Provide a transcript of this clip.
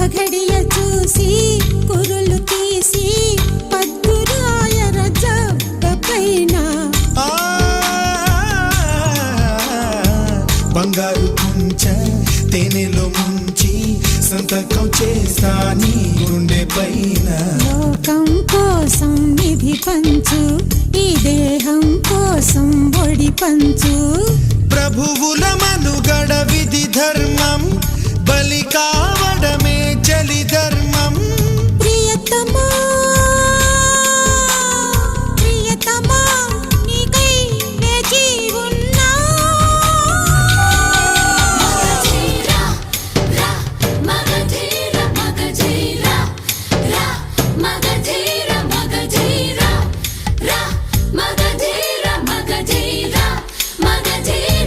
శుభఘడియ చూసి కురులు తీసి పద్దురాయ రజబ్బ పైన బంగారు కుంచ తేనెలో ముంచి సంతకం చేస్తా నీ గుండె పైన. లోకం కోసం నిధి పంచు ఈ దేహం కోసం ఒడి పంచు. மகதே